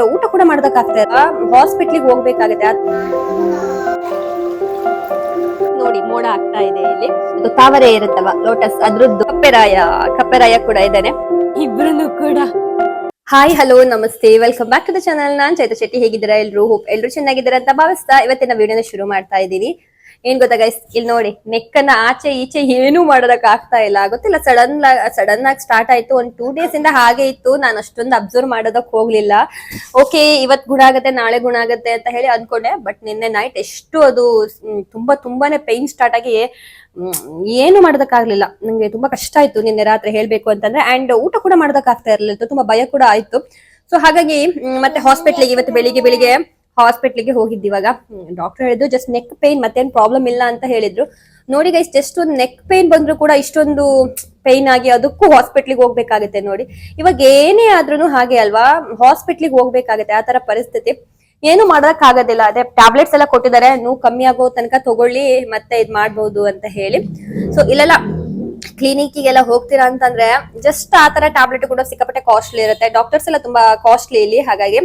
ಊಟ ಕೂಡ ಮಾಡೋದಕ್ಕಾಗ್ತಾ ಇಲ್ಲ ಹಾಸ್ಪಿಟ್ಲಿಗೆ ಹೋಗ್ಬೇಕಾಗುತ್ತೆ. ನೋಡಿ ಮೋಡ ಆಗ್ತಾ ಇದೆ ಇಲ್ಲಿ. ತಾವರೆ ಇರುತ್ತವ ಲೋಟಸ್ ಅದ್ರದ್ದು ಕಪ್ಪೆರಾಯ ಕಪ್ಪೆರಾಯ ಕೂಡ ಇದ್ದಾನೆ. ಇಬ್ರು ಕೂಡ. ಹಾಯ್ ಹಲೋ ನಮಸ್ತೆ. Welcome back to the channel ನಾನ್ ಚೈತ ಶೆಟ್ಟಿ. ಹೇಗಿದ್ದೀರಾ ಎಲ್ರು? ಹೋಪ್ ಎಲ್ರು ಚೆನ್ನಾಗಿದ್ದೀರಾ ಅಂತ ಭಾವಿಸ್ತಾ ಇವತ್ತಿನ ವಿಡಿಯೋನ ಶುರು ಮಾಡ್ತಾ ಇದ್ದೀನಿ. ಏನ್ ಗೊತ್ತಾ ಗೈಸ್ ಇಲ್ಲಿ ನೋಡಿ ನೆಕ್ ಅನ್ನ ಆಚೆ ಈಚೆ ಏನು ಮಾಡೋದಕ್ಕೆ ಆಗ್ತಾ ಇಲ್ಲ. ಗೊತ್ತಿಲ್ಲ ಸಡನ್ ಸಡನ್ ಆಗಿ ಸ್ಟಾರ್ಟ್ ಆಯ್ತು. ಒಂದ್ ಟೂ ಡೇಸ್ ಇಂದ ಹಾಗೆ ಇತ್ತು. ನಾನು ಅಷ್ಟೊಂದು ಅಬ್ಸರ್ವ್ ಮಾಡೋದಕ್ ಹೋಗ್ಲಿಲ್ಲ. ಓಕೆ ಇವತ್ ಗುಣ ಆಗತ್ತೆ, ನಾಳೆ ಗುಣ ಆಗತ್ತೆ ಅಂತ ಹೇಳಿ ಅನ್ಕೊಂಡೆ. ಬಟ್ ನಿನ್ನೆ ನೈಟ್ ಎಷ್ಟು ಅದು ತುಂಬಾ ತುಂಬಾನೇ ಪೈನ್ ಸ್ಟಾರ್ಟ್ ಆಗಿ ಏನು ಮಾಡೋದಕ್ಕಾಗ್ಲಿಲ್ಲ ನಂಗೆ ತುಂಬಾ ಕಷ್ಟ ಆಯ್ತು ನಿನ್ನೆ ರಾತ್ರಿ ಹೇಳ್ಬೇಕು ಅಂತಂದ್ರೆ. ಅಂಡ್ ಊಟ ಕೂಡ ಮಾಡೋದಕ್ಕಾಗ್ತಾ ಇರ್ಲಿಲ್ಲ. ತುಂಬಾ ಭಯ ಕೂಡ ಆಯ್ತು. ಸೊ ಹಾಗಾಗಿ ಮತ್ತೆ ಹಾಸ್ಪಿಟ್ಲಿಗೆ ಇವತ್ತು ಬೆಳಿಗ್ಗೆ ಬೆಳಿಗ್ಗೆ ಹಾಸ್ಪಿಟ್ಲಿಗೆ ಹೋಗಿದ್ದು ಇವಾಗ. ಡಾಕ್ಟರ್ ಹೇಳಿದ್ರು ಜಸ್ಟ್ ನೆಕ್ ಪೇನ್ ಮತ್ತೇನ್ ಪ್ರಾಬ್ಲಮ್ ಇಲ್ಲ ಅಂತ ಹೇಳಿದ್ರು. ನೋಡಿ ಗೈಸ್ ಜಸ್ಟ್ ಒಂದು ನೆಕ್ ಪೇನ್ ಬಂದ್ರು ಕೂಡ ಇಷ್ಟೊಂದು ಪೇನ್ ಆಗಿ ಅದಕ್ಕೂ ಹಾಸ್ಪಿಟ್ಲಿಗೆ ಹೋಗ್ಬೇಕಾಗತ್ತೆ ನೋಡಿ. ಇವಾಗ ಏನೇ ಆದ್ರೂ ಹಾಗೆ ಅಲ್ವಾ? ಹಾಸ್ಪಿಟ್ಲಿಗೆ ಹೋಗ್ಬೇಕಾಗತ್ತೆ, ಆ ತರ ಪರಿಸ್ಥಿತಿ. ಏನು ಮಾಡೋದಕ್ ಆಗೋದಿಲ್ಲ. ಅದೇ ಟ್ಯಾಬ್ಲೆಟ್ಸ್ ಎಲ್ಲ ಕೊಟ್ಟಿದ್ದಾರೆ, ನೋವು ಕಮ್ಮಿ ಆಗೋ ತನಕ ತಗೊಳ್ಳಿ, ಮತ್ತೆ ಇದ್ ಮಾಡ್ಬೋದು ಅಂತ ಹೇಳಿ. ಸೊ ಇಲ್ಲೆಲ್ಲ ಕ್ಲಿನಿಕ್ಗೆಲ್ಲ ಹೋಗ್ತೀರಾ ಅಂತಂದ್ರೆ ಜಸ್ಟ್ ಆ ತರ ಟ್ಯಾಬ್ಲೆಟ್ ಕೂಡ ಸಿಕ್ಕಾಪಟ್ಟೆ ಕಾಸ್ಟ್ಲಿ ಇರುತ್ತೆ. ಡಾಕ್ಟರ್ಸ್ ಎಲ್ಲ ತುಂಬಾ ಕಾಸ್ಟ್ಲಿ ಇಲ್ಲಿ, ಹಾಗಾಗಿ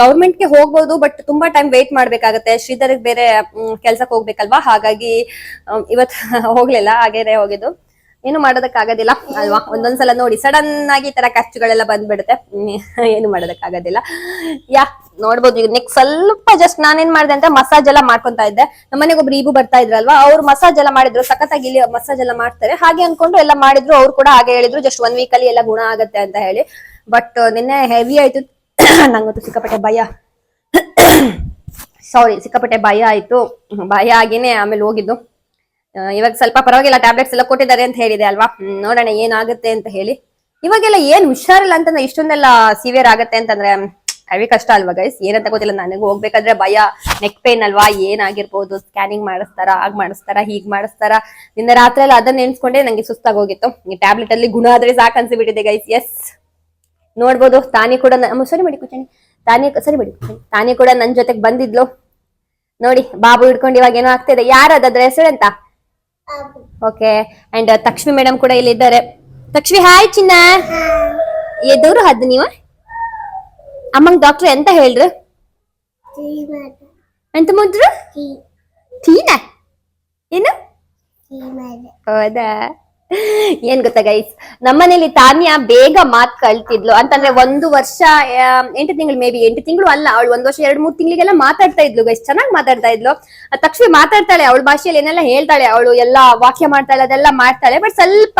ಗೌರ್ಮೆಂಟ್ಗೆ ಹೋಗ್ಬೋದು ಬಟ್ ತುಂಬಾ ಟೈಮ್ ವೇಟ್ ಮಾಡ್ಬೇಕಾಗತ್ತೆ. ಶ್ರೀಧರ್ಗೆ ಬೇರೆ ಕೆಲ್ಸಕ್ಕೆ ಹೋಗ್ಬೇಕಲ್ವಾ? ಹಾಗಾಗಿ ಇವತ್ ಹೋಗ್ಲಿಲ್ಲ, ಹಾಗೇನೆ ಹೋಗಿದ್ದು. ಏನು ಮಾಡೋದಕ್ಕಾಗೋದಿಲ್ಲ, ಅಲ್ವಾ? ಒಂದೊಂದ್ಸಲ ನೋಡಿ. ಸಡನ್ ಆಗಿ ಈ ತರ ಖರ್ಚುಗಳೆಲ್ಲ ಬಂದ್ಬಿಡುತ್ತೆ. ಏನು ಮಾಡೋದಕ್ಕಾಗೋದಿಲ್ಲ. ಯಾ, ನೋಡ್ಬೋದು. ಈಗ ನೆಕ್ಸ್ಟ್ ಸ್ವಲ್ಪ ಜಸ್ಟ್ ನಾನೇನ್ ಮಾಡಿದೆ ಅಂತ ಮಸಾಜ್ ಎಲ್ಲ ಮಾಡ್ಕೊಂತ ಇದ್ದೆ. ನಮ್ಮನೆಗೆ ಒಬ್ರು ಈಬು ಬರ್ತಾ ಇದ್ರಲ್ವಾ? ಅವ್ರು ಮಸಾಜ್ ಎಲ್ಲ ಮಾಡಿದ್ರು. ಸಖತ್ತಾಗಿ ಇಲ್ಲಿ ಮಸಾಜ್ ಎಲ್ಲ ಮಾಡ್ತಾರೆ. ಹಾಗೆ ಅನ್ಕೊಂಡು ಎಲ್ಲ ಮಾಡಿದ್ರು. ಅವ್ರು ಕೂಡ ಹಾಗೆ ಹೇಳಿದ್ರು. ಜಸ್ಟ್ ಒನ್ ವೀಕ್ ಅಲ್ಲಿ ಎಲ್ಲ ಗುಣ ಆಗತ್ತೆ ಅಂತ ಹೇಳಿ. ಬಟ್ ನಿನ್ನೆ ಹೆವಿ ಆಯ್ತು. ನಂಗಂತೂ ಸಿಕ್ಕಾಪಟ್ಟೆ ಭಯ. ಸಾರಿ ಸಿಕ್ಕಾಪಟ್ಟೆ ಭಯ ಆಯ್ತು. ಭಯ ಆಗಿನೇ ಆಮೇಲೆ ಹೋಗಿದ್ದು. ಇವಾಗ ಸ್ವಲ್ಪ ಪರವಾಗಿಲ್ಲ ಟ್ಯಾಬ್ಲೆಟ್ಸ್ ಎಲ್ಲ ಕೊಟ್ಟಿದ್ದಾರೆ ಅಂತ ಹೇಳಿದೆ ಅಲ್ವಾ? ನೋಡೋಣ ಏನಾಗುತ್ತೆ ಅಂತ ಹೇಳಿ. ಇವಾಗೆಲ್ಲ ಏನ್ ಹುಷಾರಿಲ್ಲ ಅಂತಂದ್ರೆ ಇಷ್ಟೊಂದೆಲ್ಲ ಸಿವಿಯರ್ ಆಗತ್ತೆ ಅಂತಂದ್ರೆ ಹೆವಿ ಕಷ್ಟ ಅಲ್ವಾ ಗೈಸ್ ಏನಂತ ಗೊತ್ತಿಲ್ಲ, ನನಗೆ ಹೋಗ್ಬೇಕಾದ್ರೆ ಭಯ ನೆಕ್ ಪೇನ್ ಅಲ್ವಾ? ಏನಾಗಿರ್ಬೋದು? ಸ್ಕ್ಯಾನಿಂಗ್ ಮಾಡಿಸ್ತಾರ? ಆಗ ಮಾಡಿಸ್ತಾರ? ಹೀಗ್ ಮಾಡಿಸ್ತಾರ? ನಿನ್ನೆ ರಾತ್ರಿ ಎಲ್ಲ ಅದನ್ನ ನೆನ್ಸ್ಕೊಂಡೆ ನಂಗೆ ಸುಸ್ತಾಗೋಗಿತ್ತು ಈ ಟ್ಯಾಬ್ಲೆಟ್ ಅಲ್ಲಿ ಗುಣ ಆದ್ರೆ ಸಾಕು ಅನ್ಸಿಬಿಟ್ಟಿದೆ ಗೈಸ್ ಎಸ್ ನೋಡ್ಬೋದು. ತಾನೇ ಕೂಡ ಸರಿ ಮಾಡಿ ಕುಚಣಿ ತಾನೇ ಸರಿ ಮಾಡಿ ತಾನೇ ಕೂಡ ನನ್ ಜೊತೆಗೆ ಬಂದಿದ್ಲು. ನೋಡಿ ಬಾಬು ಹಿಡ್ಕೊಂಡು ಇವಾಗ ಏನೋ ಆಗ್ತಿದೆ ಯಾರದ್ರ ಹೆಸರು ಅಂತ? ಓಕೆ. ಅಂಡ್ ತಕ್ಷ್ಮಿ ಮೇಡಮ್ ಕೂಡ ಇಲ್ಲಿ ಇದ್ದಾರೆ ತಕ್ಷ್ಮಿ ಹಾಯ್ ಚಿನ್ನ ಎದೂರು ಹದ್ ನೀವ? ಅಮ್ಮಂಗ್ ಡಾಕ್ಟರ್ ಎಂತ ಹೇಳ್ರು? ಎಂತ ಮುದ್ರು ಟೀನ ಏನು? ಹೌದಾ? ಏನ್ ಗೊತ್ತಾ ಗೈಸ್ ನಮ್ಮನೇಲಿ ತಾನ್ಯ ಬೇಗ ಮಾತ್ ಕಳ್ತಿದ್ಲು. ಅಂತಂದ್ರೆ ಒಂದು ವರ್ಷ ಎಂಟು ತಿಂಗಳು ಮೇ ಬಿ ಎಂಟು ತಿಂಗಳು ಅಲ್ಲ, ಅವಳು ಒಂದ್ ವರ್ಷ ಎರಡ್ ಮೂರು ತಿಂಗಳಿಗೆಲ್ಲ ಮಾತಾಡ್ತಾ ಇದ್ಲು ಗೈಸ್ ಚೆನ್ನಾಗಿ ಮಾತಾಡ್ತಾ ಇದ್ಲು. ತಕ್ಷಣ ಮಾತಾಡ್ತಾಳೆ, ಅವಳ ಭಾಷೆಯಲ್ಲಿ ಏನೆಲ್ಲ ಹೇಳ್ತಾಳೆ, ಅವಳು ಎಲ್ಲಾ ವಾಕ್ಯ ಮಾಡ್ತಾಳೆ, ಅದೆಲ್ಲ ಮಾಡ್ತಾಳೆ ಬಟ್ ಸ್ವಲ್ಪ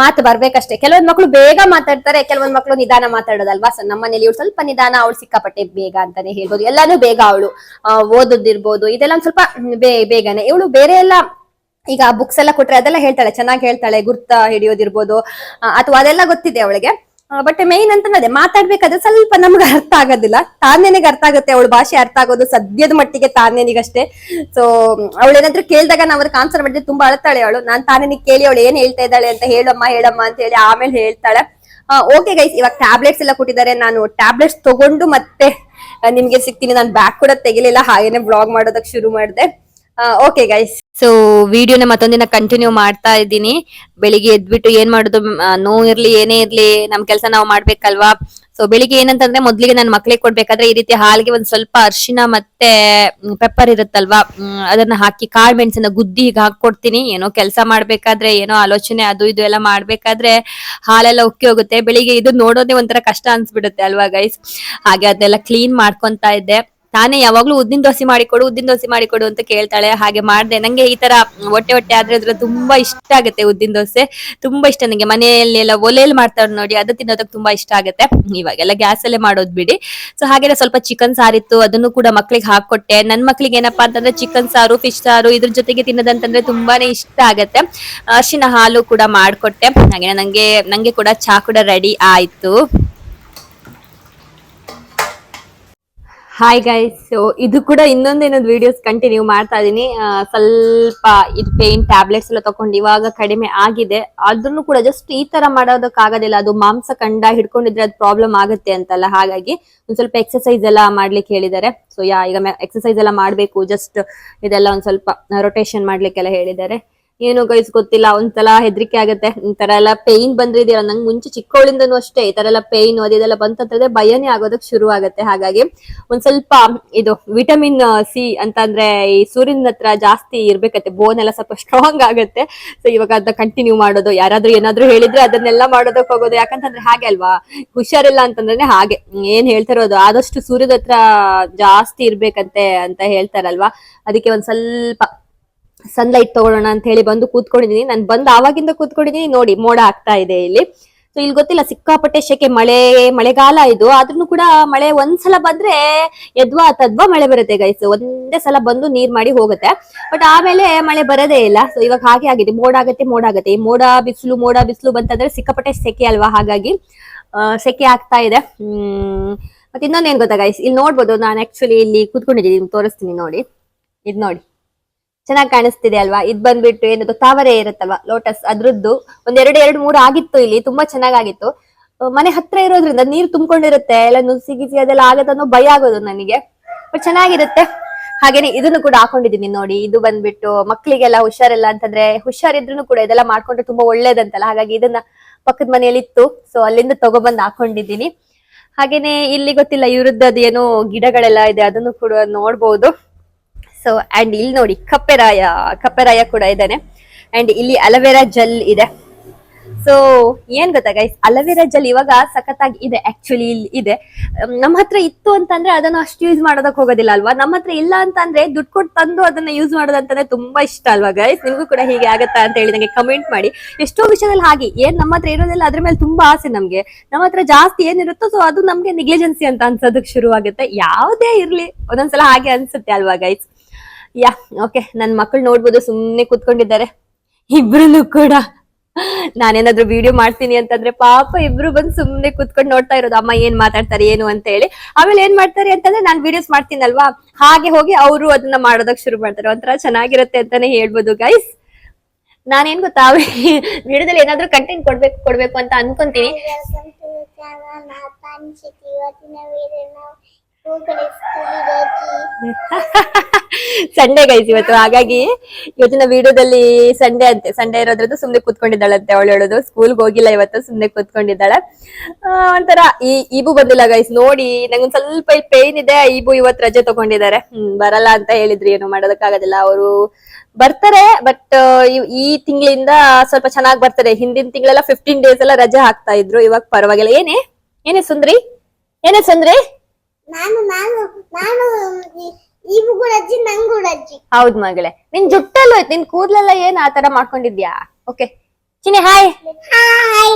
ಮಾತು ಬರ್ಬೇಕಷ್ಟೇ. ಕೆಲವೊಂದ್ ಮಕ್ಳು ಬೇಗ ಮಾತಾಡ್ತಾರೆ, ಕೆಲವೊಂದ್ ಮಕ್ಳು ನಿಧಾನ ಮಾತಾಡೋದಲ್ವಾ? ಸೊ ನಮ್ಮನೇಲಿ ಇವ್ಳು ಸ್ವಲ್ಪ ನಿಧಾನ, ಅವಳು ಸಿಕ್ಕಾಪಟ್ಟೆ ಬೇಗ ಅಂತಾನೆ ಹೇಳ್ಬೋದು. ಎಲ್ಲಾನು ಬೇಗ ಅವಳು ಓದೋದಿರ್ಬೋದು ಇದೆಲ್ಲ ಸ್ವಲ್ಪ ಬೇಗನೆ. ಇವಳು ಬೇರೆ ಎಲ್ಲ ಈಗ ಬುಕ್ಸ್ ಎಲ್ಲ ಕೊಟ್ರೆ ಅದೆಲ್ಲ ಹೇಳ್ತಾಳೆ, ಚೆನ್ನಾಗಿ ಹೇಳ್ತಾಳೆ, ಗುರ್ತ ಹಿಡಿಯೋದಿರ್ಬೋದು ಅಥವಾ ಅದೆಲ್ಲ ಗೊತ್ತಿದೆ ಅವಳಿಗೆ. ಬಟ್ ಮೇನ್ ಅಂತ ಅದೇ, ಮಾತಾಡ್ಬೇಕಾದ್ರೆ ಸ್ವಲ್ಪ ನಮ್ಗೆ ಅರ್ಥ ಆಗೋದಿಲ್ಲ. ತಾನೇನೆಗೆ ಅರ್ಥ ಆಗುತ್ತೆ, ಅವಳ ಭಾಷೆ ಅರ್ಥ ಆಗೋದು ಸದ್ಯದ ಮಟ್ಟಿಗೆ ತಾನೇನಿಗಷ್ಟೇ. ಸೊ ಅವಳೇನಾದ್ರೂ ಕೇಳಿದಾಗ ನಾವು ಅದಕ್ಕೆ ಆನ್ಸರ್ ಮಾಡಿದ್ರೆ ತುಂಬಾ ಅಳ್ತಾಳೆ ಅವಳು. ನಾನ್ ತಾನೇನಿಗೆ ಕೇಳಿ ಅವಳು ಏನ್ ಹೇಳ್ತಾ ಇದ್ದಾಳೆ ಅಂತ ಹೇಳಮ್ಮ ಹೇಳಮ್ಮ ಅಂತ ಹೇಳಿ ಆಮೇಲೆ ಹೇಳ್ತಾಳೆ. ಓಕೆ ಗೈಸ್ ಇವಾಗ ಟ್ಯಾಬ್ಲೆಟ್ಸ್ ಎಲ್ಲ ಕೊಟ್ಟಿದ್ದಾರೆ. ನಾನು ಟ್ಯಾಬ್ಲೆಟ್ಸ್ ತಗೊಂಡು ಮತ್ತೆ ನಿಮ್ಗೆ ಸಿಗ್ತೀನಿ. ನಾನು ಬ್ಯಾಗ್ ಕೂಡ ತೆಗಿಲಿಲ್ಲ. ಹಾಗೇನೆ ಬ್ಲಾಗ್ ಮಾಡೋದಕ್ಕೆ ಶುರು ಮಾಡಿದೆ. ಓಕೆ ಗೈಸ್ ಸೊ ವಿಡಿಯೋನ ಮತ್ತೊಂದಿನ ಕಂಟಿನ್ಯೂ ಮಾಡ್ತಾ ಇದ್ದೀನಿ. ಬೆಳಿಗ್ಗೆ ಎದ್ಬಿಟ್ಟು ಏನ್ ಮಾಡುದು ನೋ ಇರ್ಲಿ, ಏನೇ ಇರ್ಲಿ, ನಮ್ ಕೆಲಸ ನಾವು ಮಾಡ್ಬೇಕಲ್ವಾ? ಸೊ ಬೆಳಿಗ್ಗೆ ಏನಂತಂದ್ರೆ ಮೊದ್ಲಿಗೆ ನನ್ನ ಮಕ್ಳಿಗೆ ಕೊಡ್ಬೇಕಾದ್ರೆ ಈ ರೀತಿ ಹಾಲಿಗೆ ಒಂದ್ ಸ್ವಲ್ಪ ಅರಿಶಿನ ಮತ್ತೆ ಪೆಪ್ಪರ್ ಇರುತ್ತಲ್ವಾ? ಅದನ್ನ ಹಾಕಿ ಕಾಳು ಮೆಣಸನ್ನ ಗುದ್ದಿ ಈಗ ಹಾಕೊಡ್ತೀನಿ ಏನೋ ಕೆಲಸ ಮಾಡ್ಬೇಕಾದ್ರೆ, ಏನೋ ಆಲೋಚನೆ ಅದು ಇದು ಎಲ್ಲ ಮಾಡ್ಬೇಕಾದ್ರೆ ಹಾಲೆಲ್ಲ ಉಕ್ಕಿ ಹೋಗುತ್ತೆ. ಬೆಳಿಗ್ಗೆ ಇದು ನೋಡೋದೇ ಒಂಥರ ಕಷ್ಟ ಅನ್ಸ್ಬಿಡುತ್ತೆ ಅಲ್ವಾ ಗೈಸ್ ಹಾಗೆ ಅದೆಲ್ಲ ಕ್ಲೀನ್ ಮಾಡ್ಕೊಂತ ಇದ್ದೆ. ತಾನೇ ಯಾವಾಗ್ಲೂ ಉದ್ದಿನ ದೋಸೆ ಮಾಡಿಕೊಡು ಉದ್ದಿನ ದೋಸೆ ಮಾಡಿಕೊಡು ಅಂತ ಕೇಳ್ತಾಳೆ. ಹಾಗೆ ಮಾಡ್ದೆ. ನಂಗೆ ಈ ತರ ಹೊಟ್ಟೆ ಹೊಟ್ಟೆ ಆದ್ರೆ ಅದ್ರ ತುಂಬಾ ಇಷ್ಟ ಆಗುತ್ತೆ ಉದ್ದಿನ ದೋಸೆ. ತುಂಬಾ ಇಷ್ಟ ನಂಗೆ. ಮನೆಯಲ್ಲಿ ಎಲ್ಲ ಒಲೆಯಲ್ಲಿ ಮಾಡ್ತಾರೆ ನೋಡಿ, ಅದು ತಿನ್ನೋದಕ್ಕೆ ತುಂಬಾ ಇಷ್ಟ ಆಗುತ್ತೆ. ಇವಾಗೆಲ್ಲ ಗ್ಯಾಸ್ ಅಲ್ಲೇ ಮಾಡೋದ್ ಬಿಡಿ. ಸೊ ಹಾಗೆ ಸ್ವಲ್ಪ ಚಿಕನ್ ಸಾರಿತ್ತು, ಅದನ್ನು ಕೂಡ ಮಕ್ಳಿಗೆ ಹಾಕೊಟ್ಟೆ. ನನ್ ಮಕ್ಳಿಗೆ ಏನಪ್ಪಾ ಅಂತಂದ್ರೆ ಚಿಕನ್ ಸಾರು ಫಿಶ್ ಸಾರು ಇದ್ರ ಜೊತೆಗೆ ತಿನ್ನೋದಂತಂದ್ರೆ ತುಂಬಾನೇ ಇಷ್ಟ ಆಗುತ್ತೆ. ಅರಿಶಿನ ಹಾಲು ಕೂಡ ಮಾಡ್ಕೊಟ್ಟೆ. ಹಾಗೆ ನಂಗೆ ನಂಗೆ ಕೂಡ ಚಾ ಕೂಡ ರೆಡಿ ಆಯ್ತು. ಹಾಯ್ ಗೈಸ್ ಸೊ ಇದು ಕೂಡ ಇನ್ನೊಂದು ಇನ್ನೊಂದು ವಿಡಿಯೋಸ್ ಕಂಟಿನ್ಯೂ ಮಾಡ್ತಾ ಇದೀನಿ. ಸ್ವಲ್ಪ ಇದು ಪೇನ್ ಟ್ಯಾಬ್ಲೆಟ್ಸ್ ಎಲ್ಲ ತಗೊಂಡು ಇವಾಗ ಕಡಿಮೆ ಆಗಿದೆ. ಆದ್ರೂ ಕೂಡ ಜಸ್ಟ್ ಈ ತರ ಮಾಡೋದಕ್ಕಾಗೋದಿಲ್ಲ. ಅದು ಮಾಂಸ ಕಂಡ ಹಿಡ್ಕೊಂಡಿದ್ರೆ ಅದು ಪ್ರಾಬ್ಲಮ್ ಆಗುತ್ತೆ ಅಂತಲ್ಲ, ಹಾಗಾಗಿ ಒಂದ್ ಸ್ವಲ್ಪ ಎಕ್ಸಸೈಸ್ ಎಲ್ಲ ಮಾಡ್ಲಿಕ್ಕೆ ಹೇಳಿದ್ದಾರೆ. ಸೊ ಯಾ, ಈಗ ಎಕ್ಸಸೈಸ್ ಎಲ್ಲ ಮಾಡ್ಬೇಕು ಜಸ್ಟ್ ಇದೆಲ್ಲ ಒಂದ್ ಸ್ವಲ್ಪ ರೊಟೇಷನ್ ಮಾಡ್ಲಿಕ್ಕೆಲ್ಲ ಹೇಳಿದ್ದಾರೆ. ಏನು ಗೈಸ್ ಗೊತ್ತಿಲ್ಲ, ಒಂದ್ಸಲ ಹೆದರಿಕೆ ಆಗುತ್ತೆ. ಈ ತರ ಎಲ್ಲ ಪೇಯ್ನ್ ಬಂದ್ರೆ ಇದೆಯಲ್ಲ ನಂಗೆ ಮುಂಚೆ ಚಿಕ್ಕವಳಿಂದನು ಅಷ್ಟೇ ಈ ತರ ಎಲ್ಲ ಪೇಯ್ನ್ ಅದೆಲ್ಲ ಬಂತಂದ್ರೆ ಭಯನೇ ಆಗೋದಕ್ಕೆ ಶುರು ಆಗುತ್ತೆ. ಹಾಗಾಗಿ ಒಂದ್ ಸ್ವಲ್ಪ ಇದು ವಿಟಮಿನ್ ಸಿ ಅಂತಂದ್ರೆ ಈ ಸೂರ್ಯನ ಹತ್ರ ಜಾಸ್ತಿ ಇರ್ಬೇಕತ್ತೆ. ಬೋನ್ ಎಲ್ಲ ಸ್ವಲ್ಪ ಸ್ಟ್ರಾಂಗ್ ಆಗುತ್ತೆ. ಸೊ ಇವಾಗ ಅದನ್ನ ಕಂಟಿನ್ಯೂ ಮಾಡೋದು. ಯಾರಾದ್ರೂ ಏನಾದ್ರೂ ಹೇಳಿದ್ರೆ ಅದನ್ನೆಲ್ಲ ಮಾಡೋದಕ್ಕೆ ಹೋಗೋದು. ಯಾಕಂತಂದ್ರೆ ಹಾಗೆ ಅಲ್ವಾ? ಹುಷಾರಿಲ್ಲ ಅಂತಂದ್ರೆ ಹಾಗೆ. ಏನ್ ಹೇಳ್ತಿರೋದು ಆದಷ್ಟು ಸೂರ್ಯದ ಹತ್ರ ಜಾಸ್ತಿ ಇರ್ಬೇಕಂತೆ ಅಂತ ಹೇಳ್ತಾರಲ್ವಾ? ಅದಕ್ಕೆ ಒಂದ್ ಸ್ವಲ್ಪ ಸನ್ಲೈಟ್ ತಗೊಳ್ಳೋಣ ಅಂತ ಹೇಳಿ ಬಂದು ಕೂತ್ಕೊಂಡಿದೀನಿ. ನಾನು ಬಂದು ಆವಾಗಿಂದ ಕೂತ್ಕೊಂಡಿದೀನಿ. ನೋಡಿ, ಮೋಡ ಆಗ್ತಾ ಇದೆ ಇಲ್ಲಿ. ಸೊ ಇಲ್ಲಿ ಗೊತ್ತಿಲ್ಲ, ಸಿಕ್ಕಾಪಟ್ಟೆ ಶೆಕೆ, ಮಳೆ, ಮಳೆಗಾಲ ಇದು. ಆದ್ರೂ ಕೂಡ ಮಳೆ ಒಂದ್ಸಲ ಬಂದ್ರೆ ಎದ್ವಾ ತದ್ವಾ ಮಳೆ ಬರುತ್ತೆ ಗೈಸ್ ಒಂದೇ ಸಲ ಬಂದು ನೀರ್ ಮಾಡಿ ಹೋಗುತ್ತೆ. ಬಟ್ ಆಮೇಲೆ ಮಳೆ ಬರೋದೇ ಇಲ್ಲ. ಸೊ ಇವಾಗ ಹಾಗೆ ಆಗಿದೆ. ಮೋಡ ಆಗತ್ತೆ ಮೋಡ ಆಗತ್ತೆ. ಈ ಮೋಡ ಬಿಸಿಲು ಮೋಡ ಬಿಸಿಲು ಬಂತಂದ್ರೆ ಸಿಕ್ಕಾಪಟ್ಟೆ ಸೆಕೆ ಅಲ್ವಾ? ಹಾಗಾಗಿ ಸೆಕೆ ಆಗ್ತಾ ಇದೆ. ಹ್ಮ್. ಮತ್ತೆ ಇನ್ನೊಂದೇನ್ ಗೊತ್ತಾ ಗೈಸ್ ಇಲ್ಲಿ ನೋಡ್ಬೋದು, ನಾನು ಆಕ್ಚುಲಿ ಇಲ್ಲಿ ಕೂತ್ಕೊಂಡಿದ್ದೀನಿ ತೋರಿಸ್ತೀನಿ ನೋಡಿ. ಇದ್ ನೋಡಿ. ಚೆನ್ನಾಗಿ ಕಾಣಿಸ್ತಿದೆ ಅಲ್ವಾ? ಇದ್ ಬಂದ್ಬಿಟ್ಟು ಏನದು, ತಾವರೆ ಇರುತ್ತಲ್ವ? ಲೋಟಸ್ ಅದ್ರದ್ದು ಒಂದೆರಡು ಎರಡು ಮೂರು ಆಗಿತ್ತು ಇಲ್ಲಿ, ತುಂಬಾ ಚೆನ್ನಾಗಾಗಿತ್ತು. ಮನೆ ಹತ್ರ ಇರೋದ್ರಿಂದ ನೀರು ತುಂಬಿಕೊಂಡಿರುತ್ತೆ, ಎಲ್ಲ ನುಸಿ ಗಿಸಿ ಅದೆಲ್ಲ ಅನ್ನೋ ಭಯ ಆಗೋದು ನನಗೆ. ಬಟ್ ಚೆನ್ನಾಗಿರುತ್ತೆ. ಹಾಗೇನೆ ಇದನ್ನು ಕೂಡ ಹಾಕೊಂಡಿದೀನಿ ನೋಡಿ, ಇದು ಬಂದ್ಬಿಟ್ಟು ಮಕ್ಕಳಿಗೆಲ್ಲ ಹುಷಾರಿಲ್ಲ ಅಂತಂದ್ರೆ ಹುಷಾರಿದ್ರು ಕೂಡ ಇದೆಲ್ಲ ಮಾಡ್ಕೊಂಡ್ರೆ ತುಂಬಾ ಒಳ್ಳೇದಂತಲ್ಲ? ಹಾಗಾಗಿ ಇದನ್ನ ಪಕ್ಕದ ಮನೆಯಲ್ಲಿ ಇತ್ತು ಸೊ ಅಲ್ಲಿಂದ ತಗೊಬಂದು ಹಾಕೊಂಡಿದ್ದೀನಿ. ಹಾಗೇನೆ ಇಲ್ಲಿ ಗೊತ್ತಿಲ್ಲ ಇವ್ರದ್ದು ಅದೇನೋ ಗಿಡಗಳೆಲ್ಲ ಇದೆ, ಅದನ್ನು ಕೂಡ ನೋಡ್ಬೋದು. ಸೊ ಅಂಡ್ ಇಲ್ಲಿ ನೋಡಿ ಕಪ್ಪೆರಾಯ ಕಪ್ಪೆರಾಯ ಕೂಡ ಇದ್ದಾನೆ. ಅಂಡ್ ಇಲ್ಲಿ ಅಲವೆರಾ ಜೆಲ್ ಇದೆ. ಸೊ ಏನ್ ಗೊತ್ತಾ ಗೈಸ್ ಅಲವೇರಾಜ್ ಅಲ್ಲಿ ಇವಾಗ ಸಖತ್ತಾಗಿ ಇದೆ ಆಕ್ಚುಲಿ ಇದೆ. ನಮ್ಮ ಹತ್ರ ಇತ್ತು ಅಂತಂದ್ರೆ ಅದನ್ನ ಅಷ್ಟು ಯೂಸ್ ಮಾಡೋದಕ್ಕೆ ಹೋಗೋದಿಲ್ಲ ಅಲ್ವಾ? ನಮ್ಮ ಹತ್ರ ಇಲ್ಲ ಅಂತಂದ್ರೆ ದುಡ್ಡು ಕೊಟ್ಟು ತಂದು ಅದನ್ನ ಯೂಸ್ ಮಾಡೋದಂತಂದ್ರೆ ತುಂಬಾ ಇಷ್ಟ ಅಲ್ವಾ ಗೈಸ್ ನಿಮಗೂ ಕೂಡ ಹೀಗೆ ಆಗತ್ತಾ ಅಂತ ಹೇಳಿ ನಂಗೆ ಕಮೆಂಟ್ ಮಾಡಿ. ಎಷ್ಟೋ ವಿಷಯದಲ್ಲಿ ಹಾಗೆ, ಏನ್ ನಮ್ಮ ಹತ್ರ ಇರೋದಿಲ್ಲ ಅದ್ರ ಮೇಲೆ ತುಂಬಾ ಆಸೆ ನಮ್ಗೆ. ನಮ್ಮ ಹತ್ರ ಜಾಸ್ತಿ ಏನಿರುತ್ತೋ ಸೊ ಅದು ನಮ್ಗೆ ನೆಗ್ಲಿಜೆನ್ಸಿ ಅಂತ ಅನ್ಸೋದಕ್ ಶುರು ಆಗುತ್ತೆ ಯಾವುದೇ ಇರ್ಲಿ, ಒಂದೊಂದ್ಸಲ ಹಾಗೆ ಅನ್ಸುತ್ತೆ ಅಲ್ವಾ ಗೈಸ್ ಯಾ ಓಕೆ ನನ್ ಮಕ್ಕಳು ನೋಡ್ಬೋದು, ಸುಮ್ನೆ ಕೂತ್ಕೊಂಡಿದ್ದಾರೆ. ಇಬ್ರು ಕೂಡ. ನಾನೇನಾದ್ರೂ ವಿಡಿಯೋ ಮಾಡ್ತೀನಿ ಅಂತಂದ್ರೆ ಪಾಪ ಇಬ್ರು ಬಂದು ಸುಮ್ನೆ ಕೂತ್ಕೊಂಡು ನೋಡ್ತಾ ಇರೋದು, ಅಮ್ಮ ಏನ್ ಮಾತಾಡ್ತಾರೆ, ಏನು ಅಂತ ಹೇಳಿ. ಆಮೇಲೆ ಏನ್ ಮಾಡ್ತಾರೆ ಅಂತಂದ್ರೆ ನಾನ್ ವಿಡಿಯೋಸ್ ಮಾಡ್ತೀನಲ್ವಾ? ಹಾಗೆ ಹೋಗಿ ಅವರು ಅದನ್ನ ಮಾಡೋದಕ್ ಶುರು ಮಾಡ್ತಾರೆ. ಒಂಥರ ಚೆನ್ನಾಗಿರುತ್ತೆ ಅಂತಾನೆ ಹೇಳ್ಬೋದು ಗೈಸ್ ನಾನೇನ್ ಗೊತ್ತಾ? ವಿಡಿಯೋದಲ್ಲಿ ಏನಾದ್ರೂ ಕಂಟೆಂಟ್ ಕೊಡ್ಬೇಕು ಕೊಡ್ಬೇಕು ಅಂತ ಅನ್ಕೊಂತೀನಿ. ಸಂಡೇ ಗೈಸ್ ಇವತ್ತು ಹಾಗಾಗಿ ಇವತ್ತಿನ ವಿಡಿಯೋದಲ್ಲಿ ಸಂಡೇ ಅಂತೆ ಸಂಡೇ ಇರೋದ್ರದ್ದು ಸುಮ್ನೆ ಕುತ್ಕೊಂಡಿದ್ದಾಳಂತೆ ಅವಳು ಹೇಳೋದು. ಸ್ಕೂಲ್ಗೆ ಹೋಗಿಲ್ಲ ಇವತ್ತು, ಸುಮ್ನೆ ಕೂತ್ಕೊಂಡಿದ್ದಾಳೆ. ಒಂಥರ ಈ, ಈಬು ಬಂದಿಲ್ಲ ಗೈಸ್ ನೋಡಿ, ನಂಗೊಂದ್ ಸ್ವಲ್ಪ ಪೇನ್ ಇದೆ, ಈಬು ಇವತ್ತು ರಜೆ ತಗೊಂಡಿದ್ದಾರೆ. ಹ್ಮ್, ಬರಲ್ಲ ಅಂತ ಹೇಳಿದ್ರಿ, ಏನು ಮಾಡೋದಕ್ಕಾಗೋದಿಲ್ಲ. ಅವರು ಬರ್ತಾರೆ ಬಟ್ ಈ ತಿಂಗಳಿಂದ ಸ್ವಲ್ಪ ಚೆನ್ನಾಗಿ ಬರ್ತಾರೆ ಹಿಂದಿನ ತಿಂಗಳೆಲ್ಲ ಫಿಫ್ಟೀನ್ ಡೇಸ್ ಎಲ್ಲ ರಜೆ ಹಾಕ್ತಾ ಇದ್ರು, ಇವಾಗ ಪರವಾಗಿಲ್ಲ. ಏನೇ ಏನೇ ಸುಂದ್ರಿ? ಏನೇ ಸುಂದ್ರಿ? ನಾನು ನಾನು ನಾನು ಇವು ಕೂಡ ಅಜ್ಜಿ ನಂಗೂ ಅಜ್ಜಿ. ಹೌದ್ ಮಗಳೇ. ನಿನ್ ಜುಟ್ಟಲ್ಲೂ ಆಯ್ತು ನಿನ್ ಕೂದ್ಲೆಲ್ಲ ಏನ್ ಆತರ ಮಾಡ್ಕೊಂಡಿದ್ಯಾ? Okay Chini hi hi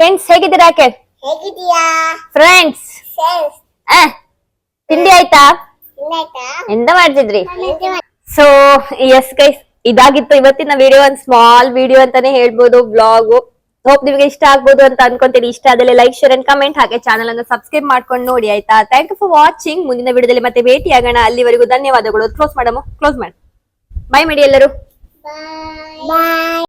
friends ಹೇಗಿದ್ದೀರಾ ಆಕೆ? ಹೇಗಿದೀಯಾ ಫ್ರೆಂಡ್ಸ್ ಆ ತಿಂಡಿ ಆಯ್ತಾ? ಇನ್ನಾಯ್ತಾ ಎಂತ ಮಾಡ್ತಿದ್ರಿ? ಸೊ ಎಸ್ ಗೈಸ್ ಇದಾಗಿತ್ತು ಇವತ್ತಿನ ವಿಡಿಯೋ ಒಂದ್ ಸ್ಮಾಲ್ ವಿಡಿಯೋ ಅಂತಾನೆ ಹೇಳ್ಬೋದು ಬ್ಲಾಗು ಹೋಪ್ ನಿಮಗೆ ಇಷ್ಟ ಆಗ್ಬೋದು ಅಂತ ಅನ್ಕೊಂತೀನಿ. ಇಷ್ಟ ಆದಲ್ಲಿ ಲೈಕ್ ಶೇರ್ ಅಂಡ್ ಕಮೆಂಟ್ ಹಾಗೆ ಚಾನಲ್ ಅನ್ನು ಸಬ್ಸ್ಕ್ರೈಬ್ ಮಾಡ್ಕೊಂಡು ನೋಡಿ, ಆಯ್ತಾ? ಥ್ಯಾಂಕ್ ಯು ಫಾರ್ ವಾಚಿಂಗ್ ಮುಂದಿನ ವಿಡಿಯೋದಲ್ಲಿ ಮತ್ತೆ ಭೇಟಿ ಆಗೋಣ ಅಲ್ಲಿವರೆಗೂ ಧನ್ಯವಾದಗಳು. ಕ್ಲೋಸ್ ಮಾಡಮ್ಮ. ಕ್ಲೋಸ್ ಮಾಡಿ. ಬಾಯ್ ಮಾಡಿ ಎಲ್ಲರೂ.